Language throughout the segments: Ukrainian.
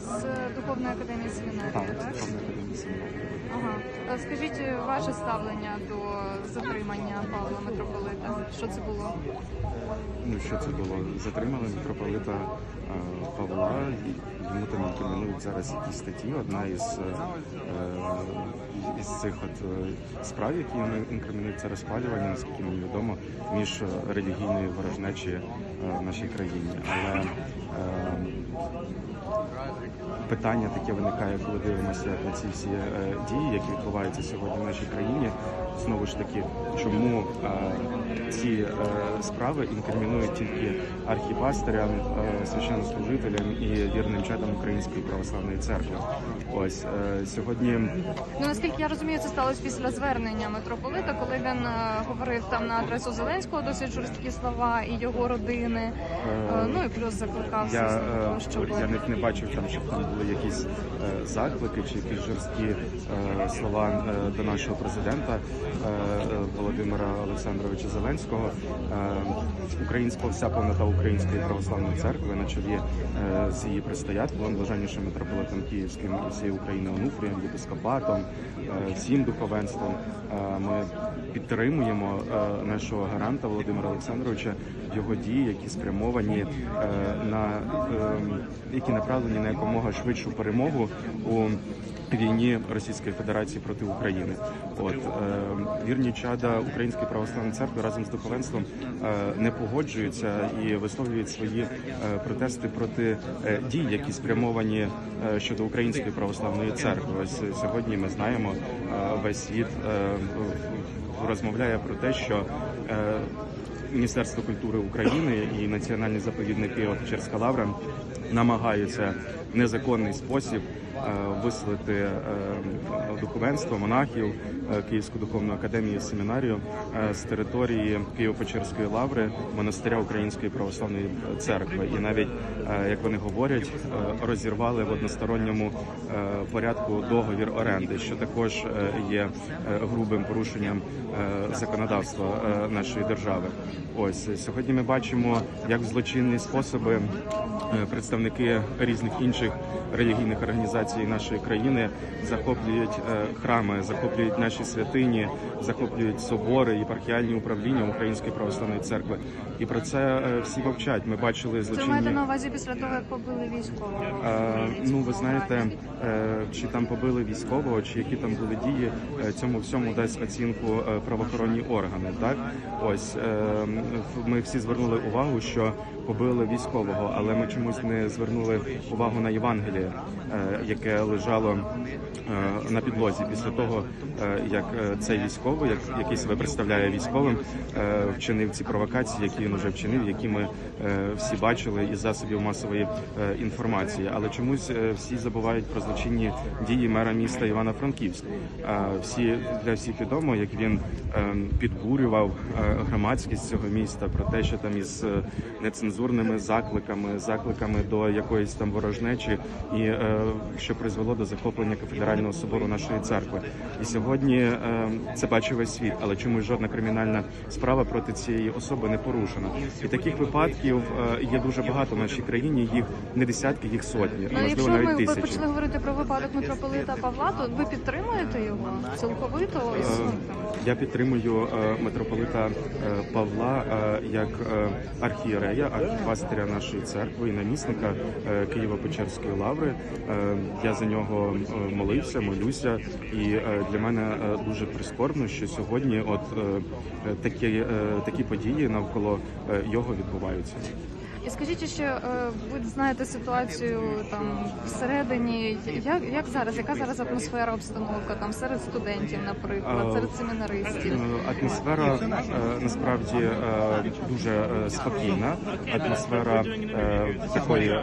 з Духовної академії семінарії, Так? Духовна академія семінарії. Ага. Е, Скажіть е, ваше ставлення до затримання Павла Митрополита. Що це було? Ну що це було? Затримали митрополита е, Павла. Йому там інкримінують зараз якісь статті. Одна із, е, із цих от е, справ, які йому інкримінують, це розпалювання, наскільки мені відомо, між релігійної ворожнечі е, в нашій країні. Але е, питання таке виникає, коли дивимося на ці всі е, дії, які відбуваються сьогодні в нашій країні. Знову ж таки, чому е, ці е, справи інкримінують тільки архіпастерям, священнослужителям і вірним чадам Української православної церкви? Ось сьогодні Ну наскільки я розумію, це сталося після звернення митрополита, коли він говорив там на адресу Зеленського досить жорсткі слова і його родини. Ну і плюс закликав Я, щоб я не, не бачив там, щоб там були якісь е, заклики чи якісь жорсткі е, слова е, до нашого президента Володимира Олександровича Зеленського. Українська вся повнота Української православної церкви на чолі з її предстоятелем, блаженнішим митрополитом Київським всієї України Онуфрієм, єпископатом, всім духовенством. Ми підтримуємо е, нашого гаранта Володимира Олександровича його дії, які спрямовані е, на е, які направлені на якомога швидшу перемогу у війні Російської Федерації проти України. От вірні чада Української православної церкви разом з духовенством не погоджуються і висловлюють свої протести проти дій, які спрямовані щодо Української православної церкви. Ось сьогодні ми знаємо весь світ розмовляє про те, що е, Міністерство культури України і національні заповідники Печерська лавра намагаються в незаконний спосіб е, виселити е, духовенство монахів е, Київську духовну академію семінарію з території Києво-Печерської лаври монастиря Української православної церкви. І навіть як вони говорять, розірвали в односторонньому порядку договір оренди, що також є грубим порушенням законодавства нашої держави. Ось сьогодні ми бачимо, як в злочинні способи представники різних інших релігійних організацій нашої країни захоплюють е, храми, захоплюють наші святині, захоплюють собори, єпархіальні управління Української православної церкви. І про це е, всі мовчать. Ми бачили це маєте на увазі після того, як побили військового. Е, ну, ви знаєте, чи там побили військового, чи які там були дії, цьому всьому дасть оцінку правоохоронні органи. Так, ось ми всі звернули увагу, що побили військового, але ми чомусь не звернули увагу на Євангеліє, е, яке лежало е, на підлозі після того, е, як е, цей військовий, як який себе представляє військовим, вчинив ці провокації, які він вже вчинив, які ми всі бачили із засобів масової інформації. Але чомусь всі забувають про злочинні дії мера міста Івано-Франківськ. Е, Всі для всіх відомо, як він підбурював громадськість цього міста про те, що там із нецензурними закликами, закликами до якоїсь там ворожнечі, і е, що призвело до захоплення кафедрального собору нашої церкви. І сьогодні е, це бачив весь світ, але чомусь жодна кримінальна справа проти цієї особи не порушена. І таких випадків е, є дуже багато в нашій країні. Їх не десятки, їх сотні, а Ну, можливо якщо навіть ми тисячі. почали говорити про випадок митрополита Павла, то ви підтримуєте його цілковито? Там. Я підтримую е, митрополита е, Павла е, як архієрея, архіпастиря нашої церкви і намісника Києво-Печерської лаври. Я за нього молився, молюся, і для мене дуже прискорбно, що сьогодні от такі, такі події навколо його відбуваються. І скажіть ще, е, ви знаєте ситуацію там всередині. Як, як зараз? Яка зараз атмосфера, обстановка там серед студентів, наприклад, Е, серед семінаристів? Е, Атмосфера насправді дуже спокійна. Атмосфера такої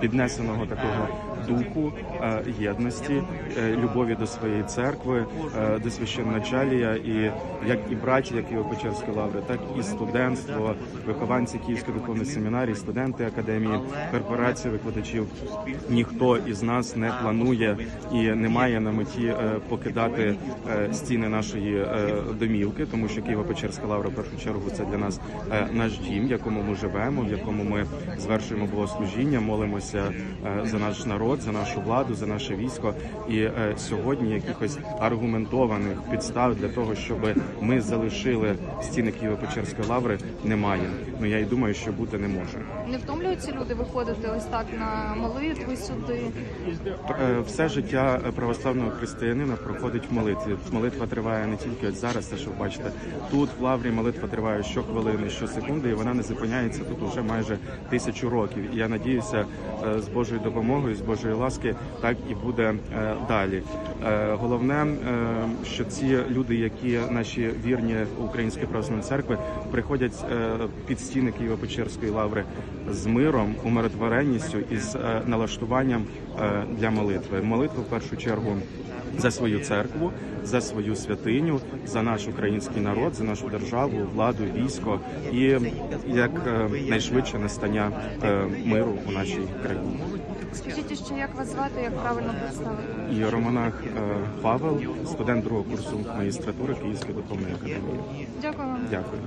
піднесеного такого духу е, єдності, е, любові до своєї церкви, е, до священначалія, і як і браті, як і Печерської лаври, так і студентство, вихованці Київської духовної семінарії, студенти академії, корпорації викладачів. Ніхто із нас не планує і не має на меті покидати стіни нашої домівки, тому що Києво-Печерська лавра в першу чергу це для нас наш дім, в якому ми живемо, в якому ми звершуємо богослужіння, молимося за наш народ, за нашу владу, за наше військо. І е, сьогодні якихось аргументованих підстав для того, щоб ми залишили стіни Києво-Печерської лаври, немає. Ну я й думаю, що бути не може. Не втомлюються люди виходити ось так на молитви сюди. Е, Все життя православного християнина проходить в молитві. Молитва триває не тільки от зараз, те, що ви бачите. Тут в лаврі молитва триває щохвилини, щосекунди, і вона не зупиняється тут уже майже тисячу років. І я надіюся, е, з Божою допомогою, з Божої ласки, так і буде е, далі. Е, Головне, е, що ці люди, які наші вірні Української православної церкви, приходять під стіни Києво-Печерської лаври з миром, умиротворенністю і з налаштуванням для молитви. Молитва в першу чергу за свою церкву, за свою святиню, за наш український народ, за нашу державу, владу, військо і як найшвидше настання миру у нашій країні. Скажіть ще, як вас звати, як правильно представити? Я романах е, Павел, студент другого курсу магістратури Київської духовної академії. Дякую вам. Дякую.